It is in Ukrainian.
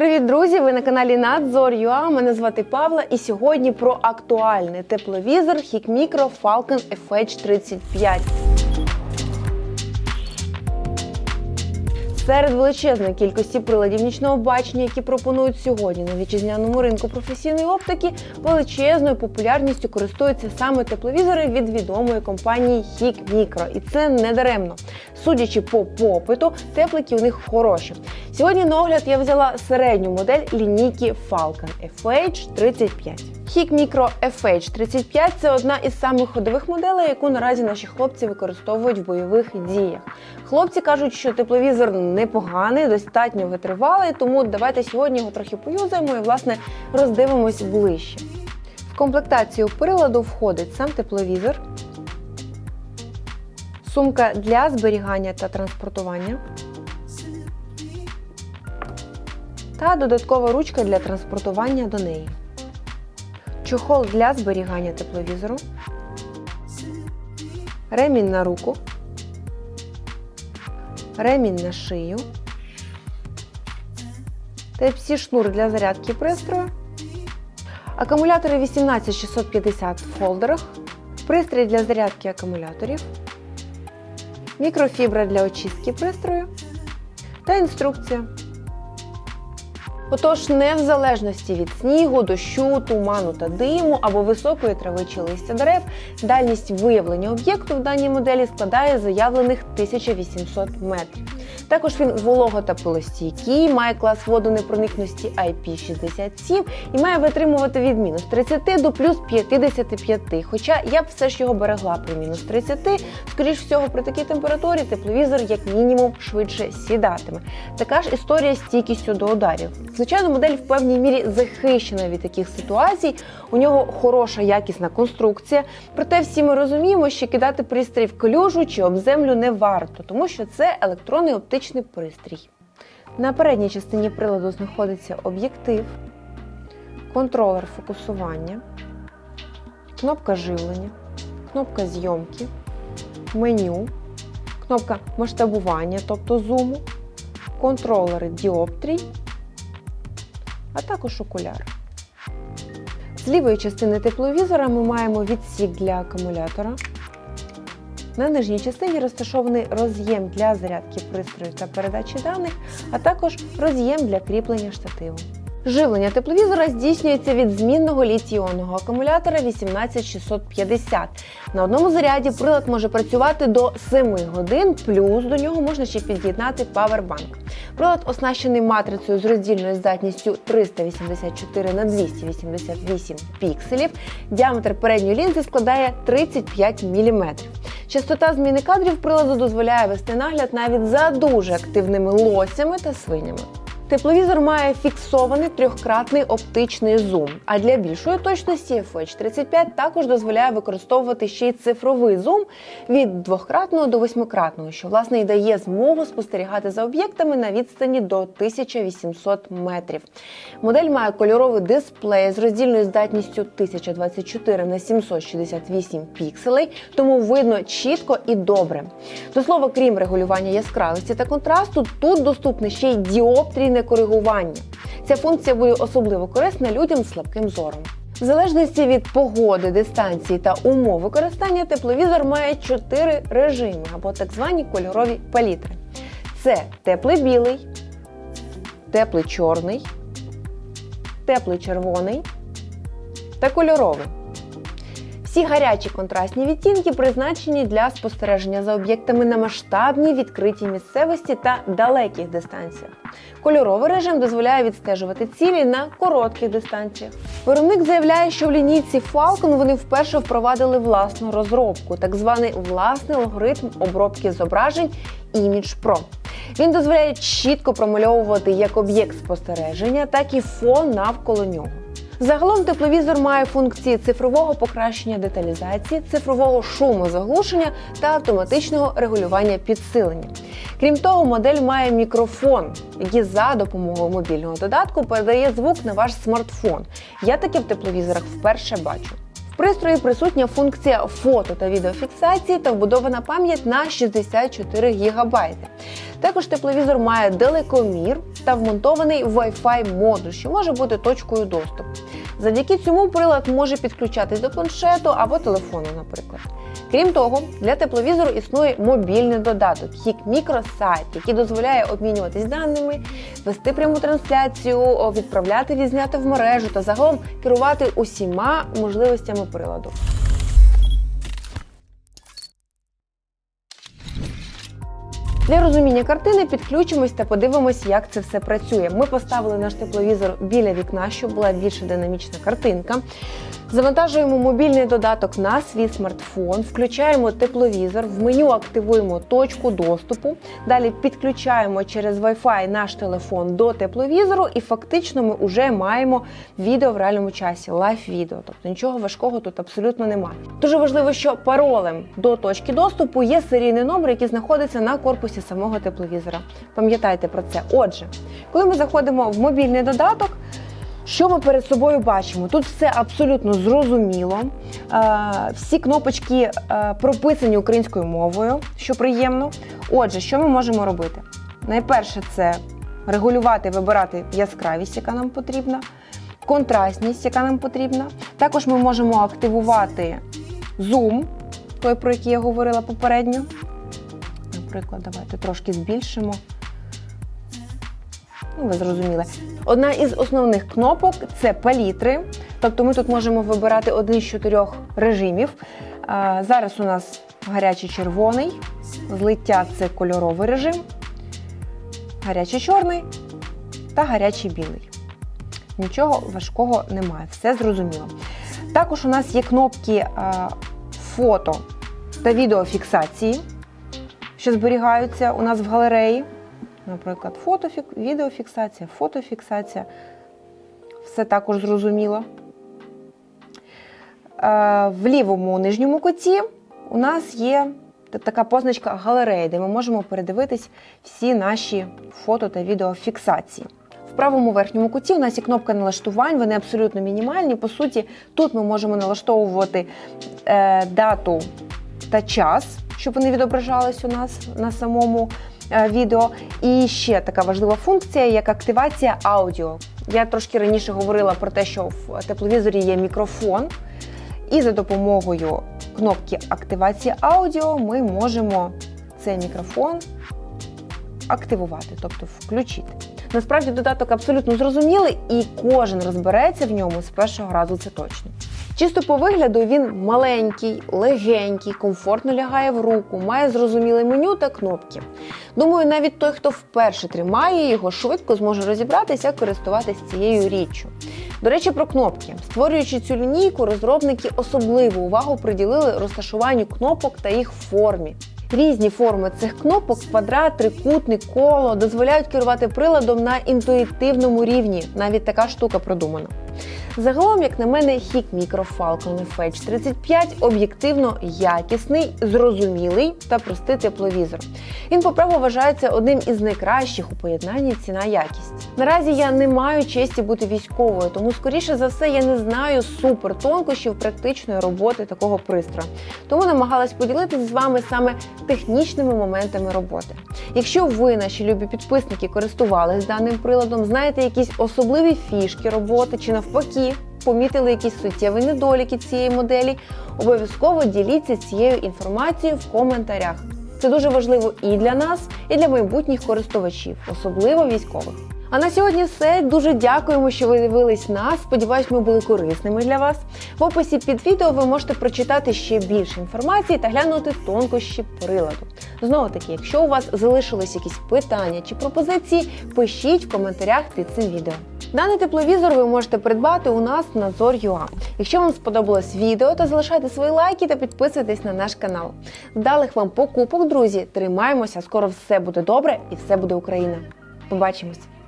Привіт, друзі! Ви на каналі Надзор.ua. Мене звати Павла, і сьогодні про актуальний тепловізор Hikmicro Falcon FH35. Серед величезної кількості приладів нічного бачення, які пропонують сьогодні на вітчизняному ринку професійної оптики, величезною популярністю користуються саме тепловізори від відомої компанії Hikmicro. І це не даремно. Судячи по попиту, теплики у них хороші. Сьогодні на огляд я взяла середню модель лінійки Falcon FH35. Hikmicro FH35 – це одна із самих ходових моделей, яку наразі наші хлопці використовують в бойових діях. Хлопці кажуть, що тепловізор непоганий, достатньо витривалий, тому давайте сьогодні його трохи поюзаємо і власне роздивимось ближче. В комплектацію приладу входить сам тепловізор, сумка для зберігання та транспортування та додаткова ручка для транспортування до неї. Чохол для зберігання тепловізору, ремінь на руку, ремінь на шию, Type-C шнур для зарядки пристрою, акумулятори 18650 в холдерах, пристрій для зарядки акумуляторів, мікрофібра для очистки пристрою. Та інструкція. Отож, не в залежності від снігу, дощу, туману та диму або високої трави чи листя дерев, дальність виявлення об'єкту в даній моделі складає заявлених 1800 метрів. Також він волого та пилостійкий, має клас водонепроникності IP67 і має витримувати від мінус 30 до плюс 55. Хоча я б все ж його берегла при мінус 30, скоріш всього, при такій температурі тепловізор як мінімум швидше сідатиме. Така ж історія з стійкістю до ударів. Звичайно, модель в певній мірі захищена від таких ситуацій. У нього хороша якісна конструкція. Проте всі ми розуміємо, що кидати пристрій в калюжу чи об землю не варто, тому що це електронний оптичний пристрій. На передній частині приладу знаходиться об'єктив, контролер фокусування, кнопка живлення, кнопка зйомки, меню, кнопка масштабування, тобто зуму, контролери діоптрій а також окуляри. З лівої частини тепловізора ми маємо відсік для акумулятора. На нижній частині розташований роз'єм для зарядки пристрою та передачі даних, а також роз'єм для кріплення штативу. Живлення тепловізора здійснюється від змінного літій-іонного акумулятора 18650. На одному заряді прилад може працювати до 7 годин, плюс до нього можна ще під'єднати павербанк. Прилад оснащений матрицею з роздільною здатністю 384 на 288 пікселів. Діаметр передньої лінзи складає 35 мм. Частота зміни кадрів приладу дозволяє вести нагляд навіть за дуже активними лосями та свинями. Тепловізор має фіксований трьохкратний оптичний зум, а для більшої точності FH35 також дозволяє використовувати ще й цифровий зум від двократного до восьмикратного, що власне і дає змогу спостерігати за об'єктами на відстані до 1800 метрів. Модель має кольоровий дисплей з роздільною здатністю 1024 на 768 пікселей, тому видно чітко і добре. До слова, крім регулювання яскравості та контрасту, тут доступне ще й діоптрійне коригування. Ця функція буде особливо корисна людям з слабким зором. В залежності від погоди, дистанції та умов використання тепловізор має чотири режими або так звані кольорові палітри. Це теплий білий, теплий чорний, теплий червоний та кольоровий. Всі гарячі контрастні відтінки призначені для спостереження за об'єктами на масштабній відкритій місцевості та далеких дистанціях. Кольоровий режим дозволяє відстежувати цілі на коротких дистанціях. Виробник заявляє, що в лінійці Falcon вони вперше впровадили власну розробку, так званий власний алгоритм обробки зображень Image Pro. Він дозволяє чітко промальовувати як об'єкт спостереження, так і фон навколо нього. Загалом тепловізор має функції цифрового покращення деталізації, цифрового шумозаглушення та автоматичного регулювання підсилення. Крім того, модель має мікрофон, який за допомогою мобільного додатку передає звук на ваш смартфон. Я таке в тепловізорах вперше бачу. Пристрої присутня функція фото та відеофіксації та вбудована пам'ять на 64 ГБ. Також тепловізор має далекомір та вмонтований Wi-Fi модуль, що може бути точкою доступу. Завдяки цьому прилад може підключатись до планшету або телефону, наприклад. Крім того, для тепловізору існує мобільний додаток Microsite, який дозволяє обмінюватись даними, вести пряму трансляцію, відправляти відзняти в мережу та загалом керувати усіма можливостями приладу. Для розуміння картини підключимось та подивимось, як це все працює. Ми поставили наш тепловізор біля вікна, щоб була більш динамічна картинка. Завантажуємо мобільний додаток на свій смартфон, включаємо тепловізор, в меню активуємо точку доступу. Далі підключаємо через Wi-Fi наш телефон до тепловізору, і фактично ми вже маємо відео в реальному часі, лайв-відео. Тобто нічого важкого тут абсолютно немає. Дуже важливо, що паролем до точки доступу є серійний номер, який знаходиться на корпусі самого тепловізора. Пам'ятайте про це. Отже, коли ми заходимо в мобільний додаток. Що ми перед собою бачимо? Тут все абсолютно зрозуміло. Е, Всі кнопочки е, прописані українською мовою, що приємно. Отже, що ми можемо робити? Найперше, це регулювати, вибирати яскравість, яка нам потрібна, контрастність, яка нам потрібна. Також ми можемо активувати зум, той, про який я говорила попередньо. Наприклад, давайте трошки збільшимо. Ну, ви зрозуміли. Одна із основних кнопок це палітри. Тобто ми тут можемо вибирати один з чотирьох режимів. Зараз у нас гарячий червоний, злиття це кольоровий режим, гарячий чорний та гарячий білий. Нічого важкого немає, все зрозуміло. Також у нас є кнопки фото та відеофіксації, що зберігаються у нас в галереї. Наприклад, фотофік, відеофіксація, фотофіксація. Все також зрозуміло. Е, В лівому нижньому куті у нас є така позначка галереї, де ми можемо передивитись всі наші фото та відеофіксації. В правому верхньому куті у нас є кнопка налаштувань, вони абсолютно мінімальні. По суті, тут ми можемо налаштовувати е, дату та час, щоб вони відображались у нас на самому е, відео. І ще така важлива функція, як активація аудіо. Я трошки раніше говорила про те, що в тепловізорі є мікрофон, і за допомогою кнопки активації аудіо ми можемо цей мікрофон активувати, тобто включити. Насправді додаток абсолютно зрозумілий, і кожен розбереться в ньому з першого разу, це точно. Чисто по вигляду він маленький, легенький, комфортно лягає в руку, має зрозуміле меню та кнопки. Думаю, навіть той, хто вперше тримає його, швидко зможе розібратися, як користуватися цією річчю. До речі, про кнопки. Створюючи цю лінійку, розробники особливу увагу приділили розташуванню кнопок та їх формі. Різні форми цих кнопок квадрат, трикутник, коло дозволяють керувати приладом на інтуїтивному рівні. Навіть така штука продумана. Загалом, як на мене, Hik Micro Falcon FH 35 об'єктивно якісний, зрозумілий та простий тепловізор. Він по праву вважається одним із найкращих у поєднанні ціна-якість. Наразі я не маю честі бути військовою, тому скоріше за все я не знаю супер тонкощів практичної роботи такого пристрою. Тому намагалась поділитися з вами саме технічними моментами роботи. Якщо ви, наші любі підписники, користувались даним приладом, знаєте якісь особливі фішки роботи чи навпаки. Помітили якісь суттєві недоліки цієї моделі, обов'язково діліться цією інформацією в коментарях. Це дуже важливо і для нас, і для майбутніх користувачів, особливо військових. А на сьогодні все. Дуже дякуємо, що ви дивились нас. Сподіваюсь, ми були корисними для вас. В описі під відео ви можете прочитати ще більше інформації та глянути тонкощі приладу. Знову таки, якщо у вас залишились якісь питання чи пропозиції, пишіть в коментарях під цим відео. Даний тепловізор ви можете придбати у нас на Zor.ua. Якщо вам сподобалось відео, то залишайте свої лайки та підписуйтесь на наш канал. Вдалих вам покупок, друзі! Тримаємося! Скоро все буде добре і все буде Україна. Побачимось!